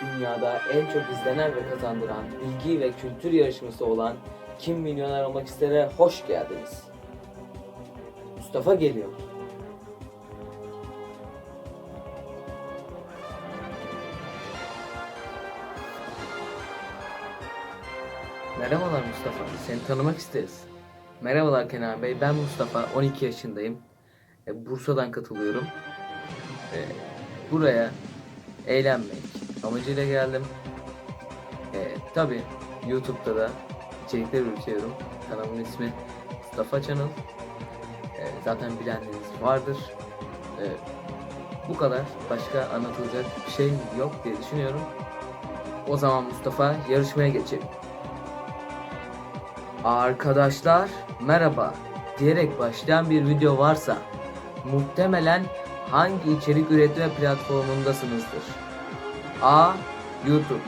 dünyada en çok izlenen ve kazandıran bilgi ve kültür yarışması olan Kim Milyoner Olmak İster'e hoş geldiniz. Mustafa geliyor. Merhabalar Mustafa, seni tanımak isteriz. Merhabalar Kenan Bey, ben Mustafa, 12 yaşındayım. E, Bursa'dan katılıyorum. E, buraya eğlenmek amacıyla geldim. E, Tabi YouTube'da da içerikler üretiyorum. Kanalımın ismi Mustafa Channel. E, zaten bilenleriniz vardır. E, bu kadar. Başka anlatılacak bir şey yok diye düşünüyorum. O zaman Mustafa yarışmaya geçelim. Arkadaşlar merhaba diyerek başlayan bir video varsa muhtemelen hangi içerik üretme platformundasınızdır? A. YouTube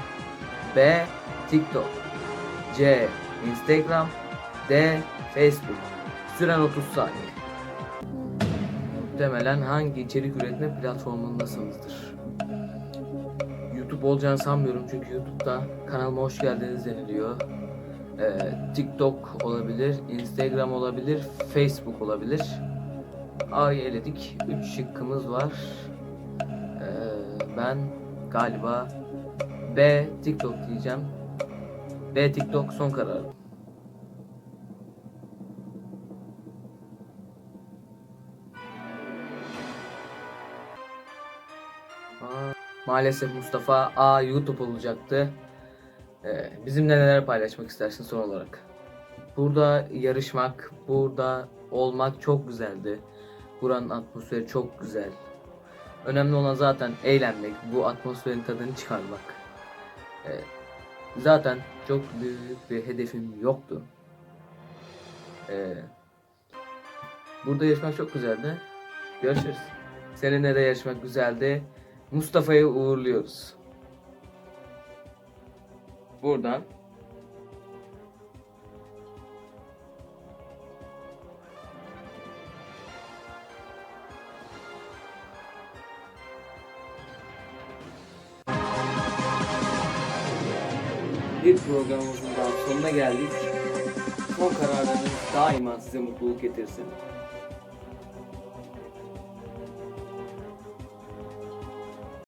B. TikTok C. Instagram D. Facebook Süren 30 saniye Muhtemelen hangi içerik üretme platformundasınızdır? YouTube olacağını sanmıyorum çünkü YouTube'da kanalıma hoş geldiniz deniliyor. Ee, TikTok olabilir, Instagram olabilir, Facebook olabilir. A'yı eledik. 3 şıkkımız var. Ee, ben galiba B TikTok diyeceğim. B TikTok son kararım. Aa, Maalesef Mustafa A YouTube olacaktı. Ee, bizimle neler paylaşmak istersin son olarak? Burada yarışmak, burada olmak çok güzeldi. Buranın atmosferi çok güzel. Önemli olan zaten eğlenmek, bu atmosferin tadını çıkarmak. Ee, zaten çok büyük bir hedefim yoktu. Ee, burada yarışmak çok güzeldi. Görüşürüz. Seninle de yarışmak güzeldi. Mustafa'yı uğurluyoruz. Buradan bir programımızın sonuna geldik. Son kararlarınız daima size mutluluk getirsin.